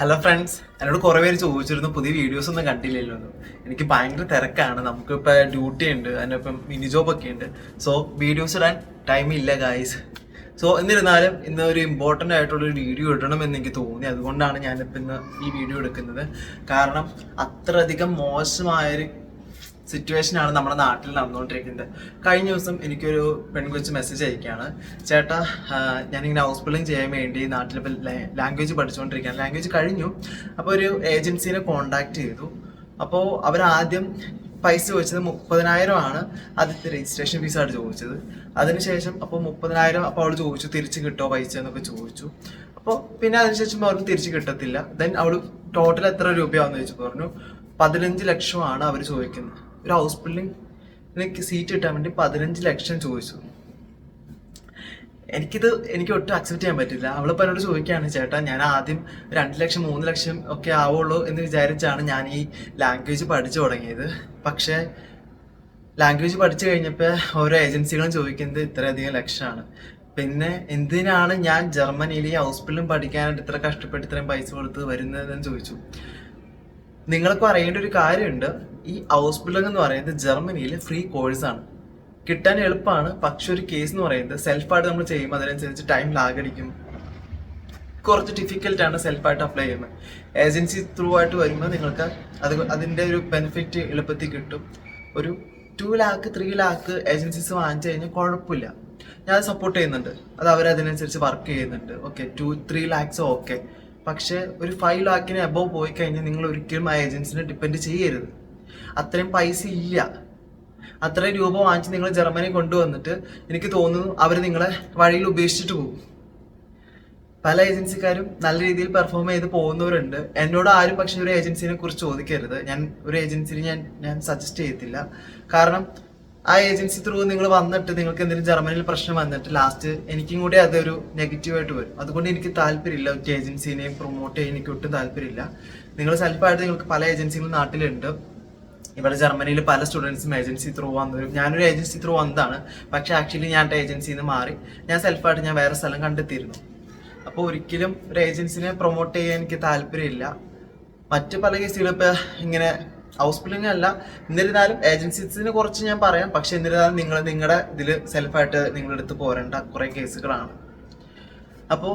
Hello friends എന്നോട് കുറേ പേര് ചോദിച്ചിരുന്നു പുതിയ വീഡിയോസ് ഒന്നും കണ്ടില്ലല്ലോ എനിക്ക് ഭയങ്കര തിരക്കാണ്. നമുക്കിപ്പോൾ ഡ്യൂട്ടി ഉണ്ട് അതിനൊപ്പം മിനി ജോബ് ഒക്കെ ഉണ്ട്. സോ വീഡിയോസ് ഇടാൻ ടൈം ഇല്ല ഗായ്സ് സോ എന്നിരുന്നാലും ഇന്ന് ഒരു ഇമ്പോർട്ടന്റ് ആയിട്ടുള്ള ഒരു വീഡിയോ ഇടണം എന്ന് എനിക്ക് തോന്നി. അതുകൊണ്ടാണ് ഞാനിപ്പോൾ ഇന്ന് ഈ വീഡിയോ എടുക്കുന്നത്. കാരണം അത്രയധികം മോശമായൊരു സിറ്റുവേഷനാണ് നമ്മുടെ നാട്ടിൽ നടന്നുകൊണ്ടിരിക്കുന്നത്. കഴിഞ്ഞ ദിവസം എനിക്കൊരു പെൺകുച്ച് മെസ്സേജ് അയക്കുകയാണ്. ചേട്ടാ ഞാനിങ്ങനെ ഹൗസ് ബിൽഡിംഗ് ചെയ്യാൻ വേണ്ടി നാട്ടിൽ ലാംഗ്വേജ് പഠിച്ചുകൊണ്ടിരിക്കുകയാണ്. ലാംഗ്വേജ് കഴിഞ്ഞു. അപ്പോൾ ഒരു ഏജൻസീനെ കോണ്ടാക്ട് ചെയ്തു. അപ്പോൾ അവരാദ്യം പൈസ ചോദിച്ചത് മുപ്പതിനായിരമാണ് ആദ്യത്തെ രജിസ്ട്രേഷൻ ഫീസ് ആയിട്ട് ചോദിച്ചത്. അതിനുശേഷം അപ്പോൾ മുപ്പതിനായിരം അപ്പോൾ അവൾ ചോദിച്ചു തിരിച്ച് കിട്ടുമോ പൈസ? എന്നൊക്കെ ചോദിച്ചു. അപ്പോൾ പിന്നെ അതിനുശേഷം അവർക്ക് തിരിച്ച് കിട്ടത്തില്ല. ദെൻ അവൾ ടോട്ടൽ എത്ര രൂപയാണെന്ന് ചോദിച്ചു. പറഞ്ഞു പതിനഞ്ച് ലക്ഷമാണ് അവർ ചോദിക്കുന്നത്. ഒരു ഹൗസ് ബിൽഡിംഗ് സീറ്റ് കിട്ടാൻ വേണ്ടി പതിനഞ്ച് ലക്ഷം ചോദിച്ചു. എനിക്കിത് എനിക്ക് ഒട്ടും അക്സെപ്റ്റ് ചെയ്യാൻ പറ്റില്ല. അവളിപ്പോൾ എന്നോട് ചോദിക്കുകയാണ് ചേട്ടാ ഞാൻ ആദ്യം രണ്ട് ലക്ഷം മൂന്ന് ലക്ഷം ഒക്കെ ആവുള്ളൂ എന്ന് വിചാരിച്ചാണ് ഞാൻ ഈ ലാംഗ്വേജ് പഠിച്ചു തുടങ്ങിയത്. പക്ഷേ ലാംഗ്വേജ് പഠിച്ചു കഴിഞ്ഞപ്പോൾ ഓരോ ഏജൻസികളും ചോദിക്കുന്നത് ഇത്രയധികം ലക്ഷമാണ്. പിന്നെ എന്തിനാണ് ഞാൻ ജർമ്മനിയിൽ ഈ ഹൗസ് ബിൽഡും പഠിക്കാനായിട്ട് ഇത്ര കഷ്ടപ്പെട്ട് ഇത്രയും പൈസ കൊടുത്ത് വരുന്നതെന്ന് ചോദിച്ചു. നിങ്ങൾക്കും അറിയേണ്ട ഒരു കാര്യമുണ്ട്. ഈ ഹൗസ് ബിൽഡിംഗ് എന്ന് പറയുന്നത് ജർമ്മനിയിൽ ഫ്രീ കോഴ്സ് ആണ്. കിട്ടാൻ എളുപ്പമാണ് പക്ഷെ ഒരു കേസ് എന്ന് പറയുന്നത് സെൽഫായിട്ട് നമ്മൾ ചെയ്യുമ്പോൾ അതിനനുസരിച്ച് ടൈം ലാഗടിക്കും കുറച്ച് ഡിഫിക്കൽട്ട് ആണ് സെൽഫായിട്ട് അപ്ലൈ ചെയ്യുന്നത്. ഏജൻസി ത്രൂ ആയിട്ട് വരുമ്പോൾ നിങ്ങൾക്ക് അത് അതിന്റെ ഒരു ബെനിഫിറ്റ് എളുപ്പത്തിൽ കിട്ടും. ഒരു two lakh three lakh agencies വാങ്ങിച്ചു കഴിഞ്ഞാൽ കുഴപ്പമില്ല. ഞാൻ സപ്പോർട്ട് ചെയ്യുന്നുണ്ട്. അത് അവരതിനനുസരിച്ച് വർക്ക് ചെയ്യുന്നുണ്ട്. Okay two three lakhs okay പക്ഷേ ഒരു ഫൈവ് ലാക്കിന് എബോവ് പോയി കഴിഞ്ഞാൽ നിങ്ങൾ ഒരിക്കലും ആ ഏജൻസിനെ ഡിപ്പെൻഡ് ചെയ്യരുത്. അത്രയും പൈസ ഇല്ല. അത്രയും രൂപ വാങ്ങിച്ച് നിങ്ങൾ ജർമ്മനി കൊണ്ടുവന്നിട്ട് എനിക്ക് തോന്നുന്നു അവർ നിങ്ങളെ വഴിയിൽ ഉപേക്ഷിച്ചിട്ട് പോകും. പല ഏജൻസിക്കാരും നല്ല രീതിയിൽ പെർഫോം ചെയ്ത് പോകുന്നവരുണ്ട്. എന്നോട് ആരും പക്ഷെ ഒരു ഏജൻസിനെ കുറിച്ച് ചോദിക്കരുത്. ഞാൻ ഒരു ഏജൻസിനെ ഞാൻ ഞാൻ സജസ്റ്റ് ചെയ്യത്തില്ല. കാരണം ആ ഏജൻസി ത്രൂ നിങ്ങൾ വന്നിട്ട് നിങ്ങൾക്ക് എന്തെങ്കിലും ജർമ്മനിയിൽ പ്രശ്നം വന്നിട്ട് ലാസ്റ്റ് എനിക്കും കൂടി അതൊരു നെഗറ്റീവായിട്ട് വരും. അതുകൊണ്ട് എനിക്ക് താല്പര്യമില്ല ഒറ്റ ഏജൻസിനെയും പ്രൊമോട്ട് ചെയ്യാൻ. എനിക്ക് ഒട്ടും താല്പര്യമില്ല. നിങ്ങൾ സെൽഫായിട്ട് നിങ്ങൾക്ക് പല ഏജൻസികളും നാട്ടിലുണ്ട്. ഇവിടെ ജർമ്മനിയിൽ പല സ്റ്റുഡൻസും ഏജൻസി ത്രൂ വന്നവരും ഞാനൊരു ഏജൻസി ത്രൂ വന്നതാണ്. പക്ഷെ ആക്ച്വലി ഞാൻ ഏജൻസിയിൽ നിന്ന് മാറി. ഞാൻ സെൽഫായിട്ട് ഞാൻ വേറെ സ്ഥലം കണ്ടെത്തിയിരുന്നു. അപ്പോൾ ഒരിക്കലും ഒരു ഏജൻസിനെ പ്രൊമോട്ട് ചെയ്യാൻ എനിക്ക് താല്പര്യമില്ല. മറ്റ് പല കേസുകളും ഇപ്പോൾ ഇങ്ങനെ ഹൗസ് ബിൽഡിംഗ് അല്ല. എന്നിരുന്നാലും ഏജൻസീസിനെ കുറിച്ച് ഞാൻ പറയാം. പക്ഷെ എന്നിരുന്നാലും നിങ്ങൾ നിങ്ങളുടെ ഇതിൽ സെൽഫായിട്ട് നിങ്ങളെടുത്ത് പോരേണ്ട കുറേ കേസുകളാണ്. അപ്പോൾ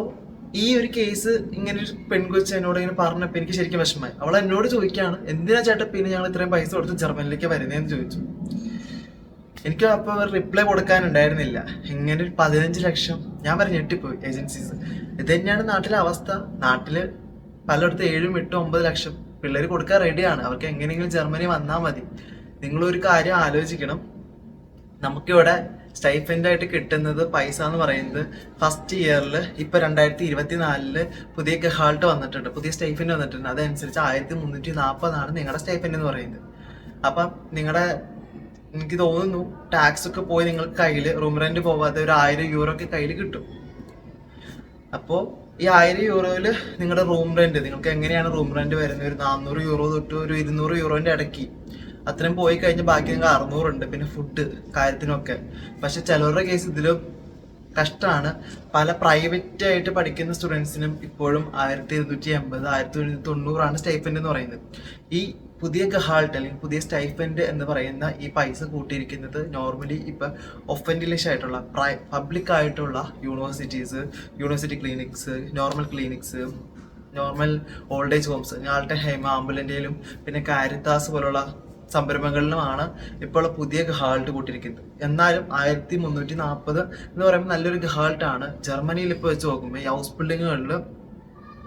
ഈ ഒരു കേസ് ഇങ്ങനെ ഒരു പെൺകൊച്ച് എന്നോട് ഇങ്ങനെ പറഞ്ഞപ്പോൾ എനിക്ക് ശരിക്കും വിഷമമായി. അവൾ എന്നോട് ചോദിക്കുകയാണ് എന്തിനാ ചേട്ടാ പിന്നെ ഞങ്ങൾ ഇത്രയും പൈസ കൊടുത്ത് ജർമ്മനിലേക്ക് വരുന്നതെന്ന് ചോദിച്ചു. എനിക്ക് അപ്പോൾ റിപ്ലൈ കൊടുക്കാനുണ്ടായിരുന്നില്ല. ഇങ്ങനെ ഒരു പതിനഞ്ച് ലക്ഷം ഞാൻ പറഞ്ഞു ഞെട്ടിപ്പോയി ഏജൻസീസ് ഇത് തന്നെയാണ് നാട്ടിലെ അവസ്ഥ. നാട്ടിൽ പലയിടത്ത് ഏഴും എട്ടും ഒമ്പത് ലക്ഷം പിള്ളേർ കൊടുക്കാൻ റെഡിയാണ് അവർക്ക് എങ്ങനെയെങ്കിലും ജർമ്മനി വന്നാൽ മതി. നിങ്ങളൊരു കാര്യം ആലോചിക്കണം. നമുക്കിവിടെ സ്റ്റൈഫൻഡ് ആയിട്ട് കിട്ടുന്നത് പൈസ എന്ന് പറയുന്നത് ഫസ്റ്റ് ഇയറിൽ ഇപ്പൊ രണ്ടായിരത്തി ഇരുപത്തി നാലിൽ പുതിയ ഗഹാൾട്ട് വന്നിട്ടുണ്ട്. പുതിയ സ്റ്റൈഫൻഡ് വന്നിട്ടുണ്ട്. അതനുസരിച്ച് ആയിരത്തി മുന്നൂറ്റി നാൽപ്പതാണ് നിങ്ങളുടെ സ്റ്റൈഫൻഡ് എന്ന് പറയുന്നത്. അപ്പം നിങ്ങളുടെ എനിക്ക് തോന്നുന്നു ടാക്സ് ഒക്കെ പോയി നിങ്ങൾക്ക് കയ്യിൽ റൂം റെന്റ് പോവാതെ ഒരു ആയിരം യൂറോ ഒക്കെ കയ്യിൽ കിട്ടും. അപ്പോൾ ഈ ആയിരം യൂറോയിൽ നിങ്ങളുടെ റൂം റെന്റ് നിങ്ങൾക്ക് എങ്ങനെയാണ് റൂം റെന്റ് വരുന്നത്? ഒരു നാനൂറ് യൂറോ തൊട്ട് ഒരു ഇരുന്നൂറ് യൂറോന്റെ ഇടയ്ക്ക്. അത്രയും പോയി കഴിഞ്ഞ് ബാക്കി നിങ്ങൾ അറുന്നൂറുണ്ട് പിന്നെ ഫുഡ് കാര്യത്തിനൊക്കെ. പക്ഷെ ചിലവരുടെ കേസ് ഇതിലും കഷ്ടമാണ് പല പ്രൈവറ്റ് ആയിട്ട് പഠിക്കുന്ന സ്റ്റുഡൻസിനും ഇപ്പോഴും ആയിരത്തി ഇരുന്നൂറ്റി എൺപത് ആയിരത്തി തൊണ്ണൂറാണ് സ്റ്റൈഫൻഡ് എന്ന് പറയുന്നത്. ഈ പുതിയ ഗഹാൾട്ട് അല്ലെങ്കിൽ പുതിയ സ്റ്റൈഫൻഡ് എന്ന് പറയുന്ന ഈ പൈസ കൂട്ടിയിരിക്കുന്നത് നോർമലി ഇപ്പം ഒഫൻഡിലിഷ് ആയിട്ടുള്ള പ്രൈ പബ്ലിക് ആയിട്ടുള്ള universities university clinics normal clinics normal old age homes ആൾട്ടെ ഹേമ ആംബുലന്റെയിലും പിന്നെ കാരിത്താസ് പോലുള്ള സംരംഭങ്ങളിലുമാണ് ഇപ്പോൾ പുതിയ ഗഹാൾട്ട് കൂട്ടിയിരിക്കുന്നത്. എന്നാലും ആയിരത്തി മുന്നൂറ്റി നാൽപ്പത് എന്ന് പറയുമ്പോൾ നല്ലൊരു ഗഹാൾട്ട് ആണ്. ജർമ്മനിയിൽ ഇപ്പോൾ വെച്ച് നോക്കുമ്പോൾ ഹൗസ് ബിൽഡിങ്ങുകളിൽ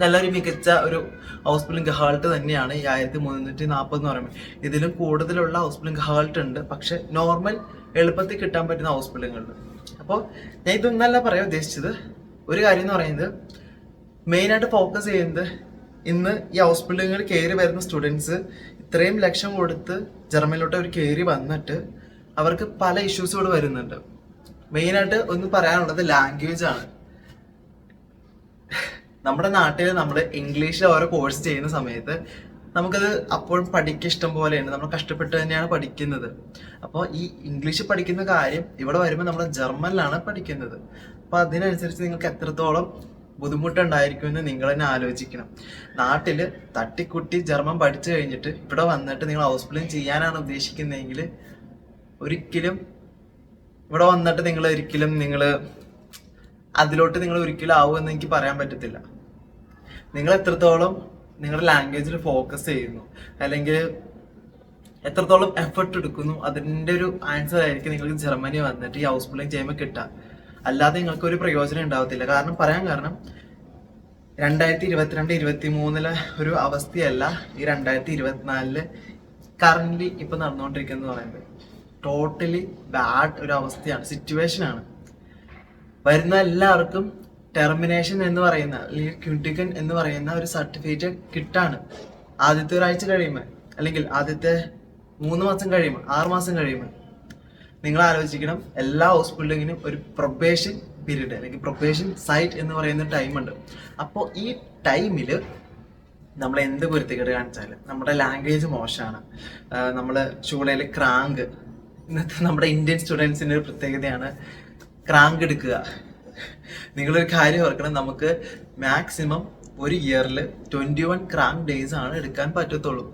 നല്ലൊരു മികച്ച ഒരു ഹൗസ് ബിൽഡിംഗ് ഗഹാൾട്ട് തന്നെയാണ് ഈ ആയിരത്തി മുന്നൂറ്റി നാൽപ്പത് എന്ന് പറയുമ്പോൾ. ഇതിലും കൂടുതലുള്ള ഹൗസ് ബിൽഡിംഗ് ഗഹാൾട്ട് ഉണ്ട്. പക്ഷെ നോർമൽ എളുപ്പത്തിൽ കിട്ടാൻ പറ്റുന്ന ഹൗസ് ബിൽഡിങ്ങുകളിൽ. അപ്പോൾ ഞാൻ ഇതൊന്നല്ല പറയാൻ ഉദ്ദേശിച്ചത്. ഒരു കാര്യം എന്ന് പറയുന്നത് മെയിനായിട്ട് ഫോക്കസ് ചെയ്യുന്നത് ഇന്ന് ഈ ഹൗസ് ബിൽഡിങ്ങിൽ കയറി വരുന്ന സ്റ്റുഡൻസ് ഇത്രയും ലക്ഷം കൊടുത്ത് ജർമ്മനിലോട്ട് അവർ കയറി വന്നിട്ട് അവർക്ക് പല ഇഷ്യൂസ് ഇവിടെ വരുന്നുണ്ട്. മെയിനായിട്ട് ഒന്ന് പറയാനുള്ളത് ലാംഗ്വേജ് ആണ്. നമ്മുടെ നാട്ടിൽ നമ്മൾ ഇംഗ്ലീഷിൽ ഓരോ കോഴ്സ് ചെയ്യുന്ന സമയത്ത് നമുക്കത് അപ്പോഴും പഠിക്കുക ഇഷ്ടം പോലെയാണ് നമ്മൾ കഷ്ടപ്പെട്ട് തന്നെയാണ് പഠിക്കുന്നത്. അപ്പോൾ ഈ ഇംഗ്ലീഷ് പഠിക്കുന്ന കാര്യം ഇവിടെ വരുമ്പോൾ നമ്മൾ ജർമ്മനിലാണ് പഠിക്കുന്നത്. അപ്പോൾ അതിനനുസരിച്ച് നിങ്ങൾക്ക് എത്രത്തോളം ബുദ്ധിമുട്ടുണ്ടായിരിക്കുമെന്ന് നിങ്ങൾ തന്നെ ആലോചിക്കണം. നാട്ടിൽ തട്ടിക്കുട്ടി ജർമ്മൻ പഠിച്ചു കഴിഞ്ഞിട്ട് ഇവിടെ വന്നിട്ട് നിങ്ങൾ ഹൗസ് പ്ലെയിൻ ചെയ്യാനാണ് ഉദ്ദേശിക്കുന്നതെങ്കിൽ ഒരിക്കലും ഇവിടെ വന്നിട്ട് നിങ്ങൾ ഒരിക്കലും നിങ്ങൾ അതിലോട്ട് നിങ്ങൾ ഒരിക്കലും ആവുമെന്ന് എനിക്ക് പറയാൻ പറ്റത്തില്ല. നിങ്ങൾ എത്രത്തോളം നിങ്ങളുടെ ലാംഗ്വേജിൽ ഫോക്കസ് ചെയ്യുന്നു അല്ലെങ്കിൽ എത്രത്തോളം എഫർട്ട് എടുക്കുന്നു അതിന്റെ ഒരു ആൻസർ ആയിരിക്കും നിങ്ങൾക്ക് ജർമ്മനി വന്നിട്ട് ഈ ഹൗസ് ബിൽഡിംഗ് ചെയ്യുമ്പോൾ കിട്ടുക. അല്ലാതെ നിങ്ങൾക്ക് ഒരു പ്രയോജനം ഉണ്ടാവത്തില്ല. കാരണം പറയാൻ കാരണം രണ്ടായിരത്തി ഇരുപത്തിരണ്ട് ഇരുപത്തി മൂന്നിലെ ഒരു അവസ്ഥയല്ല ഈ രണ്ടായിരത്തി ഇരുപത്തിനാലിൽ കറന്റ് ഇപ്പൊ നടന്നുകൊണ്ടിരിക്കുന്നത് പറയുന്നത്. ടോട്ടലി ബാഡ് ഒരു അവസ്ഥയാണ് സിറ്റുവേഷൻ ആണ്. വരുന്ന എല്ലാവർക്കും ടെർമിനേഷൻ എന്ന് പറയുന്ന അല്ലെങ്കിൽ ക്യൂട്ടിക്കൻ എന്ന് പറയുന്ന ഒരു സർട്ടിഫിക്കറ്റ് കിട്ടാണ്. ആദ്യത്തെ ഒരാഴ്ച കഴിയുമ്പോൾ അല്ലെങ്കിൽ ആദ്യത്തെ മൂന്ന് മാസം കഴിയുമ്പോൾ ആറ് മാസം കഴിയുമ്പോൾ നിങ്ങൾ ആലോചിക്കണം എല്ലാ ഹോസ്പിറ്റലിങ്ങിനും ഒരു പ്രൊബേഷൻ പീരീഡ് അല്ലെങ്കിൽ പ്രൊബേഷൻ സൈറ്റ് എന്ന് പറയുന്ന ടൈമുണ്ട് അപ്പോൾ ഈ ടൈമിൽ നമ്മൾ എന്ത് പൊരുത്തക്കേട് കാണിച്ചാലും നമ്മുടെ ലാംഗ്വേജ് മോശമാണ്. നമ്മൾ ചൂളയിൽ ക്രാങ്ക് ഇന്നത്തെ നമ്മുടെ ഇന്ത്യൻ സ്റ്റുഡൻസിന്റെ ഒരു പ്രത്യേകതയാണ് ക്രാങ്ക് എടുക്കുക. നിങ്ങളൊരു കാര്യം ഓർക്കണം നമുക്ക് മാക്സിമം ഒരു ഇയറിൽ ട്വന്റി വൺ ക്രാങ്ക് ഡേയ്സ് ആണ് എടുക്കാൻ പറ്റത്തുള്ളൂ.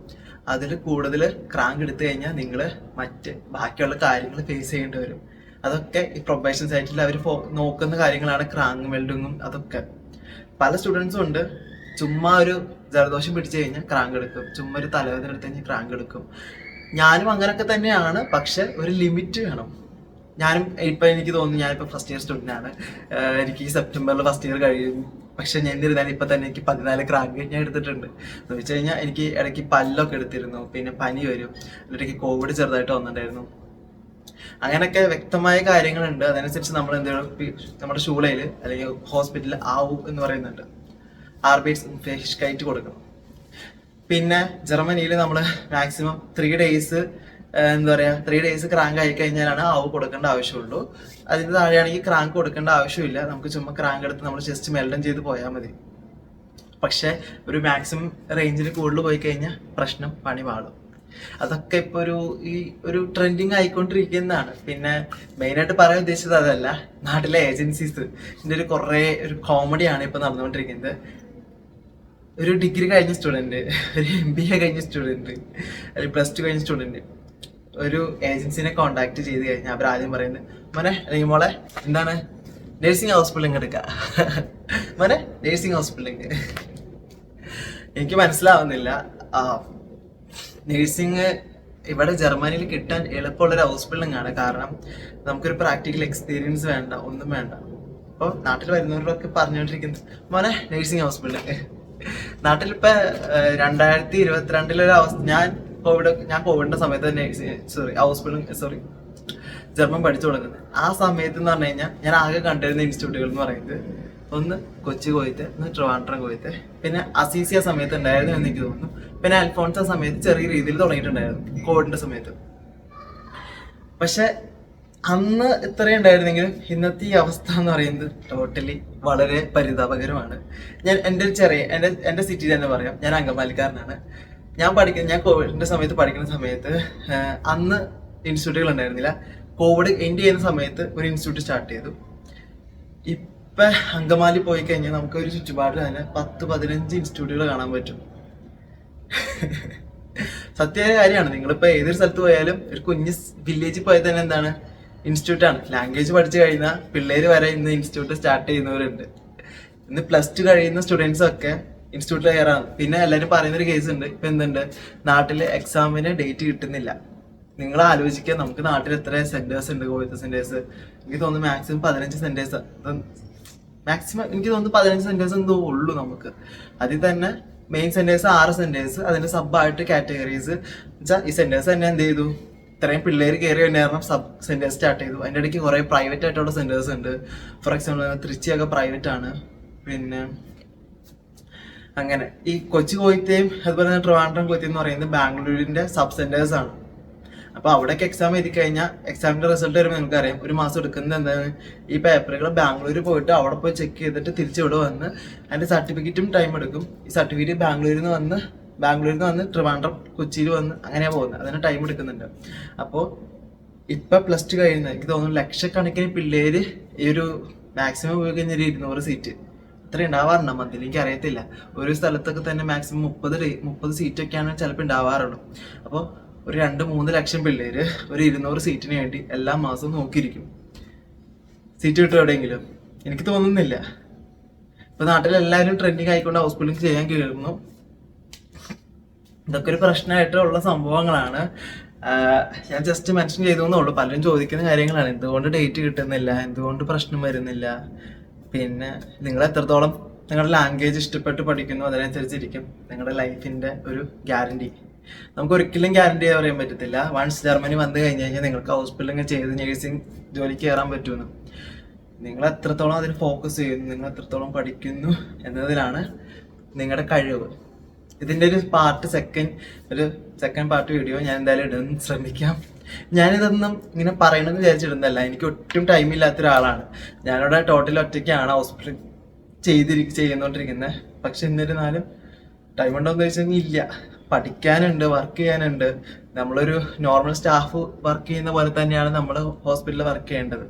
അതിൽ കൂടുതൽ ക്രാങ്ക് എടുത്തു കഴിഞ്ഞാൽ നിങ്ങൾ മറ്റ് ബാക്കിയുള്ള കാര്യങ്ങൾ ഫേസ് ചെയ്യേണ്ടി വരും. അതൊക്കെ ഈ പ്രൊബേഷൻ സൈറ്റിൽ അവർ നോക്കുന്ന കാര്യങ്ങളാണ് ക്രാങ്ക് വെൽഡിങ്ങും അതൊക്കെ. പല സ്റ്റുഡൻസും ഉണ്ട്. ചുമ്മാ ഒരു ജലദോഷം പിടിച്ചു കഴിഞ്ഞാൽ ക്രാങ്ക് എടുക്കും. ചുമ്മാ ഒരു തലവേദന എടുത്തു കഴിഞ്ഞാൽ ക്രാങ്ക് എടുക്കും. ഞാനും അങ്ങനെയൊക്കെ തന്നെയാണ്. പക്ഷെ ഒരു ലിമിറ്റ് വേണം. ഞാനും ഇപ്പം എനിക്ക് തോന്നുന്നു ഞാനിപ്പോൾ ഫസ്റ്റ് ഇയർ സ്റ്റുഡന്റ് ആണ്. എനിക്ക് ഈ സെപ്റ്റംബറിൽ ഫസ്റ്റ് ഇയർ കഴിയും. പക്ഷെ ഞാൻ എന്നിരുന്നാലും ഇപ്പൊ തന്നെ എനിക്ക് പതിനാല് ക്രാങ്ക് ഞാൻ എടുത്തിട്ടുണ്ട്. എന്ന് വെച്ച് കഴിഞ്ഞാൽ എനിക്ക് ഇടയ്ക്ക് പല്ലൊക്കെ എടുത്തിരുന്നു. പിന്നെ പനി വരും. ഇടയ്ക്ക് കോവിഡ് ചെറുതായിട്ട് വന്നിട്ടുണ്ടായിരുന്നു. അങ്ങനെയൊക്കെ വ്യക്തമായ കാര്യങ്ങളുണ്ട്. അതനുസരിച്ച് നമ്മൾ എന്ത് നമ്മുടെ ശൂളയിൽ അല്ലെങ്കിൽ ഹോസ്പിറ്റലിൽ ആവു എന്ന് പറയുന്നുണ്ട്. ആർബിറ്റ്സ് ഫേഷ് കൈറ്റ് കൊടുക്കണം. പിന്നെ ജർമ്മനിയിൽ നമ്മൾ മാക്സിമം ത്രീ ഡേയ്സ് എന്താ പറയാ ത്രീ ഡേയ്സ് ക്രാങ്ക് ആയി കഴിഞ്ഞാലാണ് ആവ് കൊടുക്കേണ്ട ആവശ്യമുള്ളൂ. അതിന് താഴെയാണെങ്കിൽ ക്രാങ്ക് കൊടുക്കേണ്ട ആവശ്യമില്ല. നമുക്ക് ചുമ്മാ ക്രാങ്ക് എടുത്ത് നമ്മൾ ജസ്റ്റ് മെൽഡൻ ചെയ്ത് പോയാൽ മതി. പക്ഷെ ഒരു മാക്സിമം റേഞ്ചിന് കൂടുതൽ പോയി കഴിഞ്ഞാൽ പ്രശ്നം പണി പാടും അതൊക്കെ ഇപ്പൊ ഒരു ഈ ഒരു ട്രെൻഡിങ് ആയിക്കൊണ്ടിരിക്കുന്നതാണ്. പിന്നെ മെയിൻ ആയിട്ട് പറയാൻ ഉദ്ദേശിച്ചത് അതല്ല നാട്ടിലെ ഏജൻസീസ് ഇതിന്റെ ഒരു കുറേ ഒരു കോമഡിയാണ് ഇപ്പൊ നടന്നുകൊണ്ടിരിക്കുന്നത്. ഒരു ഡിഗ്രി കഴിഞ്ഞ സ്റ്റുഡന്റ് ഒരു എം ബി എ കഴിഞ്ഞ സ്റ്റുഡന്റ് അല്ലെങ്കിൽ പ്ലസ് ടു കഴിഞ്ഞ സ്റ്റുഡന്റ് ഒരു ഏജൻസിനെ കോണ്ടാക്ട് ചെയ്ത് കഴിഞ്ഞാൽ അവർ ആദ്യം പറയുന്നത് മോനെ അല്ലെങ്കിൽ മോളെ എന്താണ്? നേഴ്സിംഗ് ഹോസ്പിറ്റലിങ് എടുക്കുക മോനെ നേഴ്സിംഗ് ഹോസ്പിറ്റലിങ് എനിക്ക് മനസ്സിലാവുന്നില്ല. നേഴ്സിംഗ് ഇവിടെ ജർമ്മനിയിൽ കിട്ടാൻ എളുപ്പമുള്ളൊരു ഹോസ്പിറ്റലിങ് ആണ് കാരണം നമുക്കൊരു പ്രാക്ടിക്കൽ എക്സ്പീരിയൻസ് വേണ്ട ഒന്നും വേണ്ട. അപ്പോൾ നാട്ടിൽ വരുന്നവരൊക്കെ പറഞ്ഞുകൊണ്ടിരിക്കുന്നത് മോനെ നേഴ്സിംഗ് ഹോസ്പിറ്റലിങ് നാട്ടിലിപ്പോ ഏഹ്, രണ്ടായിരത്തി ഇരുപത്തിരണ്ടിലൊരു അവസ്ഥ ഞാൻ കോവിഡ് ഞാൻ കോവിഡിന്റെ സമയത്ത് തന്നെ സോറി ഹോസ്പിറ്റലും സോറി ജർമ്മൻ പഠിച്ചു തുടങ്ങുന്നത്. ആ സമയത്ത് എന്ന് പറഞ്ഞു കഴിഞ്ഞാൽ ഞാൻ ആകെ കണ്ടിരുന്ന ഇൻസ്റ്റിറ്റ്യൂട്ടുകൾ എന്ന് പറയുന്നത് ഒന്ന് കൊച്ചി കോയിത്തെ ഒന്ന് ട്രിവാൻഡ്രം കോയിത്തെ പിന്നെ അസീസിയ സമയത്ത് ഉണ്ടായിരുന്നു എന്ന് എനിക്ക് തോന്നുന്നു. പിന്നെ അൽഫോൺസ സമയത്ത് ചെറിയ രീതിയിൽ തുടങ്ങിയിട്ടുണ്ടായിരുന്നു കോവിഡിന്റെ സമയത്ത്. പക്ഷെ അന്ന് ഇത്രയും ഉണ്ടായിരുന്നെങ്കിലും ഇന്നത്തെ ഈ അവസ്ഥ എന്ന് പറയുന്നത് ടോട്ടലി വളരെ പരിതാപകരമാണ്. ഞാൻ എന്റെ ചെറിയ എന്റെ എന്റെ സിറ്റി തന്നെ പറയാം. ഞാൻ അങ്കമാലിക്കാരനാണ്. ഞാൻ പഠിക്കുന്ന ഞാൻ കോവിഡിന്റെ സമയത്ത് പഠിക്കുന്ന സമയത്ത് അന്ന് ഇൻസ്റ്റിറ്റ്യൂട്ടുകൾ ഉണ്ടായിരുന്നില്ല കോവിഡ് എൻഡ് ചെയ്യുന്ന സമയത്ത് ഒരു ഇൻസ്റ്റിറ്റ്യൂട്ട് സ്റ്റാർട്ട് ചെയ്തു. ഇപ്പൊ അങ്കമാലി പോയി കഴിഞ്ഞാൽ നമുക്ക് ഒരു ചുറ്റുപാടിൽ തന്നെ പത്ത് പതിനഞ്ച് ഇൻസ്റ്റിറ്റ്യൂട്ടുകൾ കാണാൻ പറ്റും. സത്യമായ കാര്യമാണ്. നിങ്ങളിപ്പോ ഏതൊരു സ്ഥലത്ത് പോയാലും ഒരു കുഞ്ഞ് വില്ലേജിൽ പോയാൽ തന്നെ എന്താണ്? ആണ്. ലാംഗ്വേജ് പഠിച്ചു കഴിഞ്ഞാൽ പിള്ളേര് വരെ ഇന്ന് ഇൻസ്റ്റിറ്റ്യൂട്ട് സ്റ്റാർട്ട് ചെയ്യുന്നവരുണ്ട്. ഇന്ന് പ്ലസ് ടു കഴിയുന്ന സ്റ്റുഡൻസ് ഒക്കെ ഇൻസ്റ്റിറ്റ്യൂട്ടിൽ കയറാം. പിന്നെ എല്ലാവരും പറയുന്നൊരു കേസ് ഉണ്ട്. ഇപ്പൊ എന്തുണ്ട്? നാട്ടിൽ എക്സാമിന് ഡേറ്റ് കിട്ടുന്നില്ല. നിങ്ങൾ ആലോചിക്കുക. നമുക്ക് നാട്ടിൽ എത്ര സെന്റേഴ്സ് ഉണ്ട് കോവിഡ് സെന്റേഴ്സ് എനിക്ക് തോന്നുന്നു മാക്സിമം പതിനഞ്ച് സെന്റേഴ്സ് മാക്സിമം എനിക്ക് തോന്നുന്നു പതിനഞ്ച് സെന്റേഴ്സ് എന്തോ ഉള്ളൂ നമുക്ക്. അതിൽ തന്നെ മെയിൻ സെന്റേഴ്സ് ആറ് സെന്റേഴ്സ് അതിന്റെ സബായിട്ട് കാറ്റഗറീസ് വെച്ചാൽ ഈ സെന്റേഴ്സ് തന്നെ എന്ത് ചെയ്തു? ഇത്രയും പിള്ളേർ കയറി തന്നെ കാരണം സബ് സെന്റേഴ്സ് സ്റ്റാർട്ട് ചെയ്തു. അതിന്റെ ഇടയ്ക്ക് കുറേ പ്രൈവറ്റ് ആയിട്ടുള്ള സെന്റേഴ്സ് ഉണ്ട്. ഫോർ എക്സാമ്പിൾ തൃച്ചിയൊക്കെ പ്രൈവറ്റ് ആണ്. പിന്നെ അങ്ങനെ. ഈ കൊച്ചി കോയത്തെയും അതുപോലെ തന്നെ ട്രിവാൻഡ്രം കോയത്തെയും എന്ന് പറയുന്നത് ബാംഗ്ലൂരിന്റെ സബ് സെന്റേഴ്സ് ആണ്. അപ്പൊ അവിടേക്ക് എക്സാം എഴുതി കഴിഞ്ഞാൽ എക്സാമിന്റെ റിസൾട്ട് വരുമ്പോൾ നിങ്ങൾക്ക് അറിയാം ഒരു മാസം എടുക്കുന്നത് എന്താണ്? ഈ പേപ്പറുകൾ ബാംഗ്ലൂർ പോയിട്ട് അവിടെ പോയി ചെക്ക് ചെയ്തിട്ട് തിരിച്ച് ഇവിടെ വന്ന് അതിന്റെ സർട്ടിഫിക്കറ്റും ടൈം എടുക്കും. ഈ സർട്ടിഫിക്കറ്റ് ബാംഗ്ലൂരിൽ നിന്ന് വന്ന് ബാംഗ്ലൂരിൽ നിന്ന് വന്ന് ട്രിവാൻഡ്രം കൊച്ചിയിൽ വന്ന് അങ്ങനെയാണ് പോകുന്നത്. അതിന് ടൈം എടുക്കുന്നുണ്ട്. അപ്പോൾ ഇപ്പൊ പ്ലസ് ടു കഴിയുന്നത് എനിക്ക് തോന്നുന്നു ലക്ഷക്കണക്കിന് പിള്ളേര് ഈ ഒരു മാക്സിമം പോയി കഴിഞ്ഞാൽ ഇരുന്നൂറ് സീറ്റ് അത്ര ഉണ്ടാവാറുണ്ട് മന്ത്ലി എനിക്ക് അറിയത്തില്ല ഒരു സ്ഥലത്തൊക്കെ തന്നെ മാക്സിമം മുപ്പത് മുപ്പത് സീറ്റൊക്കെയാണ് ചിലപ്പോൾ ഉണ്ടാവാറുള്ളൂ. അപ്പോൾ ഒരു രണ്ട് മൂന്ന് ലക്ഷം പിള്ളേര് ഒരു ഇരുന്നൂറ് സീറ്റിന് വേണ്ടി എല്ലാ മാസവും നോക്കിയിരിക്കും. സീറ്റ് കിട്ടും എവിടെയെങ്കിലും? എനിക്ക് തോന്നുന്നില്ല. ഇപ്പൊ നാട്ടിലെല്ലാവരും ട്രെൻഡിങ് ആയിക്കൊണ്ട് ഹൗസ് ബിൽഡിംഗ് ചെയ്യാൻ കേൾക്കുന്നു ഇതൊക്കെ ഒരു പ്രശ്നമായിട്ടുള്ള സംഭവങ്ങളാണ്. ഞാൻ ജസ്റ്റ് മെൻഷൻ ചെയ്തു എന്നുള്ളൂ പലരും ചോദിക്കുന്ന കാര്യങ്ങളാണ്. എന്തുകൊണ്ട് ഡേറ്റ് കിട്ടുന്നില്ല? എന്തുകൊണ്ട് പ്രശ്നം വരുന്നില്ല? പിന്നെ നിങ്ങൾ എത്രത്തോളം നിങ്ങളുടെ ലാംഗ്വേജ് ഇഷ്ടപ്പെട്ട് പഠിക്കുന്നു അതിനനുസരിച്ചിരിക്കും നിങ്ങളുടെ ലൈഫിന്റെ ഒരു ഗ്യാരണ്ടി നമുക്ക് ഒരിക്കലും ഗ്യാരണ്ടി പറയാൻ പറ്റത്തില്ല. വൺസ് ജർമ്മനി വന്നു കഴിഞ്ഞ് കഴിഞ്ഞാൽ നിങ്ങൾക്ക് ഹോസ്പിറ്റലിൽ ചെയ്ത് നേഴ്സിംഗ് ജോലിക്ക് കയറാൻ പറ്റുമെന്ന് നിങ്ങൾ എത്രത്തോളം അതിൽ ഫോക്കസ് ചെയ്യുന്നു നിങ്ങൾ എത്രത്തോളം പഠിക്കുന്നു എന്നതിലാണ് നിങ്ങളുടെ കഴിവ്. ഇതിന്റെ ഒരു പാർട്ട് സെക്കൻഡ് ഒരു സെക്കൻഡ് പാർട്ട് വീഡിയോ ഞാൻ എന്തായാലും ഇടാൻ ശ്രമിക്കാം. ഞാനിതൊന്നും ഇങ്ങനെ പറയണമെന്ന് വിചാരിച്ചിരുന്നല്ല എനിക്ക് ഒട്ടും ടൈം ഇല്ലാത്ത ഒരാളാണ്. ഞാനിവിടെ ടോട്ടൽ ഒറ്റയ്ക്കാണ് ഹോസ്പിറ്റൽ ചെയ്തിരി ചെയ്യുന്നോണ്ടിരിക്കുന്നത് പക്ഷെ എന്നിരുന്നാലും ടൈം ഉണ്ടോ എന്ന് ചോദിച്ചാൽ ഇല്ല. പഠിക്കാനുണ്ട് വർക്ക് ചെയ്യാനുണ്ട്. നമ്മളൊരു നോർമൽ സ്റ്റാഫ് വർക്ക് ചെയ്യുന്ന പോലെ തന്നെയാണ് നമ്മൾ ഹോസ്പിറ്റലിൽ വർക്ക് ചെയ്യേണ്ടത്.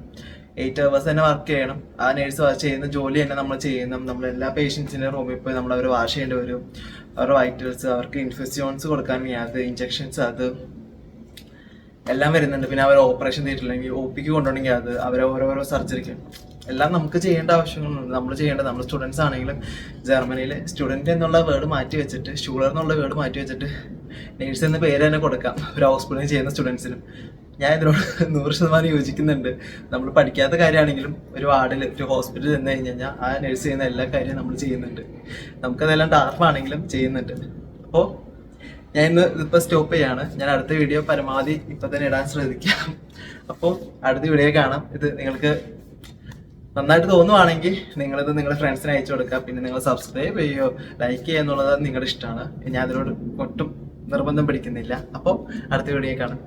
എയ്റ്റ് അവേഴ്സ് തന്നെ വർക്ക് ചെയ്യണം. ആ നേഴ്സ് ചെയ്യുന്ന ജോലി തന്നെ നമ്മൾ ചെയ്യണം. നമ്മൾ എല്ലാ പേഷ്യൻസിന്റെ റൂമിൽ പോയി നമ്മൾ അവർ വാഷ് ചെയ്യേണ്ടി വരും. അവരുടെ വൈറ്റൽസ് അവർക്ക് ഇൻഫെക്ഷൻസ് കൊടുക്കാൻ അത് ഇഞ്ചെക്ഷൻസ് അത് എല്ലാം വരുന്നുണ്ട്. പിന്നെ അവർ ഓപ്പറേഷൻ ചെയ്തിട്ടില്ലെങ്കിൽ ഒ പിക്ക് കൊണ്ടുണ്ടെങ്കിൽ അത് അവരെ ഓരോരോ സർജറിക്ക് എല്ലാം നമുക്ക് ചെയ്യേണ്ട ആവശ്യങ്ങളുണ്ട്. നമ്മൾ ചെയ്യേണ്ടത് നമ്മൾ സ്റ്റുഡൻസ് ആണെങ്കിലും ജർമ്മനിയിൽ സ്റ്റുഡന്റ് എന്നുള്ള വേർഡ് മാറ്റി വെച്ചിട്ട് ഷൂളർ എന്നുള്ള വേർഡ് മാറ്റി വെച്ചിട്ട് നേഴ്സ് എന്ന പേര് തന്നെ കൊടുക്കാം. ഒരു ഹോസ്പിറ്റലിൽ ചെയ്യുന്ന സ്റ്റുഡൻസിനും ഞാൻ ഇതിനോട് നൂറ് ശതമാനം യോജിക്കുന്നുണ്ട്. നമ്മൾ പഠിക്കാത്ത കാര്യമാണെങ്കിലും ഒരു വാർഡിൽ ഒരു ഹോസ്പിറ്റലിൽ ചെന്ന് കഴിഞ്ഞ് കഴിഞ്ഞാൽ ആ നേഴ്സ് ചെയ്യുന്ന എല്ലാ കാര്യവും നമ്മൾ ചെയ്യുന്നുണ്ട്. നമുക്കതെല്ലാം ടാർഫാണെങ്കിലും ചെയ്യുന്നുണ്ട്. അപ്പോൾ ഞാൻ ഇന്ന് ഇതിപ്പോൾ സ്റ്റോപ്പ് ചെയ്യാണ്. ഞാൻ അടുത്ത വീഡിയോ പരമാവധി ഇപ്പൊ തന്നെ ഇടാൻ ശ്രദ്ധിക്കാം. അപ്പോൾ അടുത്ത വീഡിയോ കാണാം. ഇത് നിങ്ങൾക്ക് നന്നായിട്ട് തോന്നുവാണെങ്കിൽ നിങ്ങളിത് നിങ്ങളുടെ ഫ്രണ്ട്സിന് അയച്ചു കൊടുക്കുക. പിന്നെ നിങ്ങൾ സബ്സ്ക്രൈബ് ചെയ്യുകയോ ലൈക്ക് ചെയ്യുക എന്നുള്ളത് നിങ്ങളുടെ ഇഷ്ടമാണ്. ഞാൻ അതിനോട് ഒട്ടും നിർബന്ധം പിടിക്കുന്നില്ല. അപ്പോൾ അടുത്ത വീഡിയോ കാണാം.